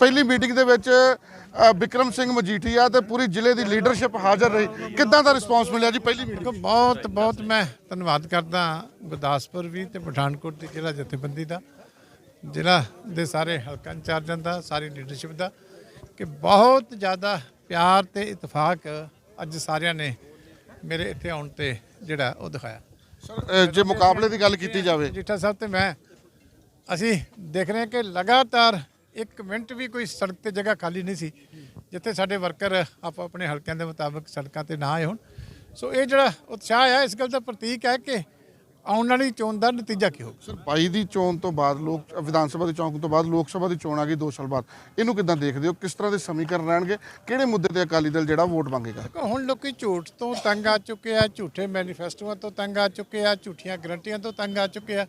ਪਹਿਲੀ ਮੀਟਿੰਗ ਦੇ ਵਿੱਚ ਵਿਕਰਮ ਸਿੰਘ ਮਜੀਠੀਆ ਤੇ ਪੂਰੀ ਜ਼ਿਲ੍ਹੇ ਦੀ ਲੀਡਰਸ਼ਿਪ ਹਾਜ਼ਰ ਰਹੀ। ਕਿੱਦਾਂ ਦਾ ਰਿਸਪਾਂਸ ਮਿਲਿਆ ਜੀ ਪਹਿਲੀ ਮੀਟਿੰਗ? ਬਹੁਤ ਬਹੁਤ ਮੈਂ ਧੰਨਵਾਦ ਕਰਦਾ ਗੁਰਦਾਸਪੁਰ ਵੀ ਤੇ ਪਠਾਨਕੋਟ ਦੀ ਜ਼ਿਲ੍ਹਾ ਜਥੇਬੰਦੀ ਦਾ ਜ਼ਿਲ੍ਹਾ ਦੇ ਸਾਰੇ ਹਲਕਾ ਇੰਚਾਰਜਾਂ ਦਾ ਸਾਰੀ ਲੀਡਰਸ਼ਿਪ ਦਾ ਕਿ ਬਹੁਤ ਜ਼ਿਆਦਾ ਪਿਆਰ ਤੇ ਇਤਫਾਕ ਅੱਜ ਸਾਰਿਆਂ ਨੇ ਮੇਰੇ ਇੱਥੇ ਆਉਣ ਤੇ ਜਿਹੜਾ ਉਹ ਦਿਖਾਇਆ। ਸਰ ਜੇ ਮੁਕਾਬਲੇ ਦੀ ਗੱਲ ਕੀਤੀ ਜਾਵੇ। ਜੀਠਾ ਸਾਹਿਬ ਤੇ ਮੈਂ ਅਸੀਂ ਦੇਖ ਰਹੇ ਹਾਂ ਕਿ ਲਗਾਤਾਰ ਇੱਕ ਮਿੰਟ ਵੀ ਕੋਈ ਸੜਕ ਤੇ ਜਗ੍ਹਾ ਖਾਲੀ ਨਹੀਂ ਸੀ ਜਿੱਥੇ ਸਾਡੇ ਵਰਕਰ ਆਪੋ ਆਪਣੇ ਹਲਕਿਆਂ ਦੇ ਮੁਤਾਬਕ ਸੜਕਾਂ ਤੇ ਨਾ ਆਏ ਹੋਣ। ਸੋ ਇਹ ਜਿਹੜਾ ਉਤਸ਼ਾਹ ਹੈ ਇਸ ਗੱਲ ਦਾ ਪ੍ਰਤੀਕ ਹੈ ਕਿ ਆਉਣ ਵਾਲੀ ਚੋਣ ਦਾ ਨਤੀਜਾ ਕੀ ਹੋਊਗਾ? ਸਰ 22 ਦੀ ਚੋਣ ਤੋਂ ਬਾਅਦ ਲੋਕ ਵਿਧਾਨ ਸਭਾ ਦੀ ਚੋਣ ਤੋਂ ਬਾਅਦ ਲੋਕ ਸਭਾ ਦੀ ਚੋਣ ਆ ਗਈ 2 ਸਾਲ ਬਾਅਦ। ਇਹਨੂੰ ਕਿੱਦਾਂ ਦੇਖਦੇ ਹੋ? ਕਿਸ ਤਰ੍ਹਾਂ ਦੇ ਸਮੀਕਰਨ ਰਹਿਣਗੇ? ਕਿਹੜੇ ਮੁੱਦੇ ਤੇ ਅਕਾਲੀ ਦਲ ਜਿਹੜਾ ਵੋਟ ਮੰਗੇਗਾ? ਹੁਣ ਲੋਕੀ ਝੂਠ ਤੋਂ ਤੰਗ ਆ ਚੁੱਕੇ ਆ ਝੂਠੇ ਮੈਨੀਫੈਸਟੋਆਂ ਤੋਂ ਤੰਗ ਆ ਚੁੱਕੇ ਆ ਝੂਠੀਆਂ ਗਰੰਟੀਆਂ ਤੋਂ ਤੰਗ ਆ ਚੁੱਕੇ ਆ।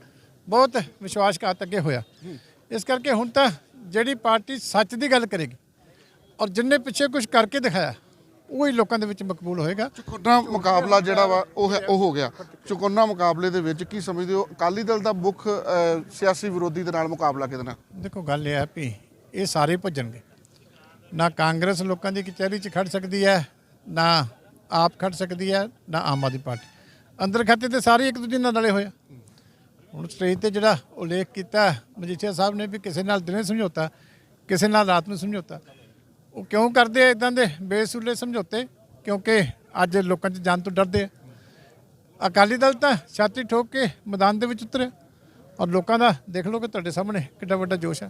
ਬਹੁਤ ਵਿਸ਼ਵਾਸਘਾਤ ਅੱਗੇ ਹੋਇਆ। ਇਸ ਕਰਕੇ ਹੁਣ ਤਾਂ ਜਿਹੜੀ ਪਾਰਟੀ ਸੱਚ ਦੀ ਗੱਲ ਕਰੇਗੀ ਔਰ ਜਿੰਨੇ ਪਿੱਛੇ ਕੁਝ ਕਰਕੇ ਦਿਖਾਇਆ ਉਹ ਹੀ ਲੋਕਾਂ ਦੇ ਵਿੱਚ ਮਕਬੂਲ ਹੋਏਗਾ। ਚੁਕੰਨਾ ਮੁਕਾਬਲਾ ਜਿਹੜਾ ਵਾ ਉਹ ਹੈ ਉਹ ਹੋ ਗਿਆ। ਚੁਕੰਨਾ ਮੁਕਾਬਲੇ ਦੇ ਵਿੱਚ ਕੀ ਸਮਝਦੇ ਹੋ? ਅਕਾਲੀ ਦਲ ਦਾ ਮੁੱਖ ਸਿਆਸੀ ਵਿਰੋਧੀ ਦੇ ਨਾਲ ਮੁਕਾਬਲਾ ਕਿਹਦੇ ਨਾਲ? ਦੇਖੋ ਗੱਲ ਇਹ ਹੈ ਵੀ ਇਹ ਸਾਰੇ ਭੱਜਣਗੇ। ਨਾ ਕਾਂਗਰਸ ਲੋਕਾਂ ਦੀ ਕਚਹਿਰੀ 'ਚ ਖੜ ਸਕਦੀ ਹੈ ਨਾ ਆਪ ਖੜ ਸਕਦੀ ਹੈ ਨਾ ਆਮ ਆਦਮੀ ਪਾਰਟੀ। ਅੰਦਰ ਖਾਤੇ ਤੇ ਸਾਰੇ ਇੱਕ ਦੂਜੇ ਨਾਲ ਰਲੇ ਹੋਏ ਆ। ਹੁਣ ਸਟੇਜ ਤੇ ਜਿਹੜਾ ਉਲੇਖ ਕੀਤਾ, ਮਜੀਠੀਆ ਸਾਹਿਬ ਨੇ ਵੀ ਕਿਸੇ ਨਾਲ ਦਿਨੇ ਸਮਝੌਤਾ, ਕਿਸੇ ਨਾਲ ਰਾਤ ਨੂੰ ਸਮਝੌਤਾ। ਉਹ ਕਿਉਂ ਕਰਦੇ ਆ ਇਦਾਂ ਦੇ ਬੇਸੁਲੇ ਸਮਝੌਤੇ? ਕਿਉਂਕਿ ਅੱਜ ਲੋਕਾਂ 'ਚ ਜਾਨ ਤੋਂ ਡਰਦੇ ਆ। ਅਕਾਲੀ ਦਲ ਤਾਂ ਛਾਤੀ ਠੋਕ ਕੇ ਮੈਦਾਨ ਦੇ ਵਿੱਚ ਉਤਰਿਆ ਔਰ ਲੋਕਾਂ ਦਾ ਦੇਖ ਲਓ ਕਿ ਤੁਹਾਡੇ ਸਾਹਮਣੇ ਕਿੰਨਾ ਵੱਡਾ ਜੋਸ਼ ਹੈ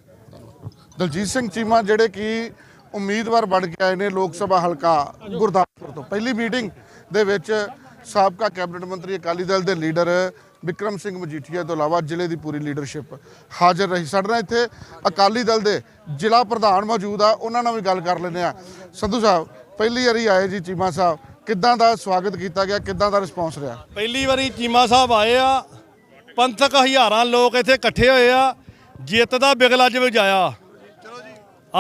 ਦਲਜੀਤ ਸਿੰਘ ਚੀਮਾ ਜਿਹੜੇ ਕਿ ਉਮੀਦਵਾਰ ਬਣ ਕੇ ਆਏ ਨੇ ਲੋਕ ਸਭਾ ਹਲਕਾ ਗੁਰਦਾਸਪੁਰ ਤੋਂ। ਪਹਿਲੀ ਮੀਟਿੰਗ ਦੇ ਵਿੱਚ ਸਾਬਕਾ ਕੈਬਨਿਟ ਮੰਤਰੀ ਅਕਾਲੀ ਦਲ ਦੇ ਲੀਡਰ ਵਿਕਰਮ ਸਿੰਘ ਮਜੀਠੀਆ ਤੋਂ ਇਲਾਵਾ ਜ਼ਿਲ੍ਹੇ ਦੀ ਪੂਰੀ ਲੀਡਰਸ਼ਿਪ ਹਾਜ਼ਰ ਰਹੀ। ਸਾਡੇ ਨਾਲ ਇੱਥੇ ਅਕਾਲੀ ਦਲ ਦੇ ਜ਼ਿਲ੍ਹਾ ਪ੍ਰਧਾਨ ਮੌਜੂਦ ਆ, ਉਹਨਾਂ ਨਾਲ ਵੀ ਗੱਲ ਕਰ ਲੈਂਦੇ ਆ ਸੰਧੂ ਸਾਹਿਬ, ਪਹਿਲੀ ਵਾਰੀ ਆਏ ਜੀ ਚੀਮਾ ਸਾਹਿਬ। ਕਿੱਦਾਂ ਦਾ ਸਵਾਗਤ ਕੀਤਾ ਗਿਆ? ਕਿੱਦਾਂ ਦਾ ਰਿਸਪੌਂਸ ਰਿਹਾ? ਪਹਿਲੀ ਵਾਰੀ ਚੀਮਾ ਸਾਹਿਬ ਆਏ ਆ। ਪੰਥਕ ਹਜ਼ਾਰਾਂ ਲੋਕ ਇੱਥੇ ਇਕੱਠੇ ਹੋਏ ਆ। ਜਿੱਤ ਦਾ ਬਿਗਲ ਅੱਜ ਵਜਾਇਆ।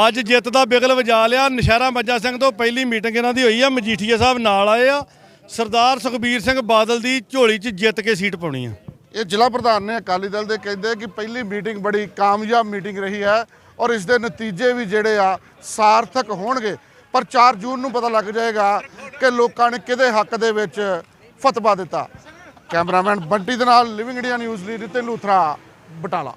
ਅੱਜ ਜਿੱਤ ਦਾ ਬਿਗਲ ਵਜਾ ਲਿਆ। ਨਸ਼ਹਿਰਾ ਮੱਜਾ ਸਿੰਘ ਤੋਂ ਪਹਿਲੀ ਮੀਟਿੰਗ ਇਹਨਾਂ ਦੀ ਹੋਈ ਆ। ਮਜੀਠੀਆ ਸਾਹਿਬ ਨਾਲ ਆਏ ਆ। ਸਰਦਾਰ ਸੁਖਬੀਰ ਸਿੰਘ ਬਾਦਲ ਦੀ ਝੋਲੀ 'ਚ ਜਿੱਤ ਕੇ ਸੀਟ ਪਾਉਣੀ ਆ। ਇਹ ਜ਼ਿਲ੍ਹਾ ਪ੍ਰਧਾਨ ਨੇ ਅਕਾਲੀ ਦਲ ਦੇ ਕਹਿੰਦੇ ਕਿ ਪਹਿਲੀ ਮੀਟਿੰਗ ਬੜੀ ਕਾਮਯਾਬ ਮੀਟਿੰਗ ਰਹੀ ਹੈ ਔਰ ਇਸ ਦੇ ਨਤੀਜੇ ਵੀ ਜਿਹੜੇ ਆ ਸਾਰਥਕ ਹੋਣਗੇ। ਪਰ 4 ਜੂਨ ਨੂੰ ਪਤਾ ਲੱਗ ਜਾਏਗਾ ਕਿ ਲੋਕਾਂ ਨੇ ਕਿਹਦੇ ਹੱਕ ਦੇ ਵਿੱਚ ਫਤਵਾ ਦਿੱਤਾ। ਕੈਮਰਾਮੈਨ ਬੰਟੀ ਦੇ ਨਾਲ ਲਿਵਿੰਗ ਇੰਡੀਆ ਨਿਊਜ਼ ਲਈ ਰਿਤੇ ਲੂਥਰਾ, ਬਟਾਲਾ।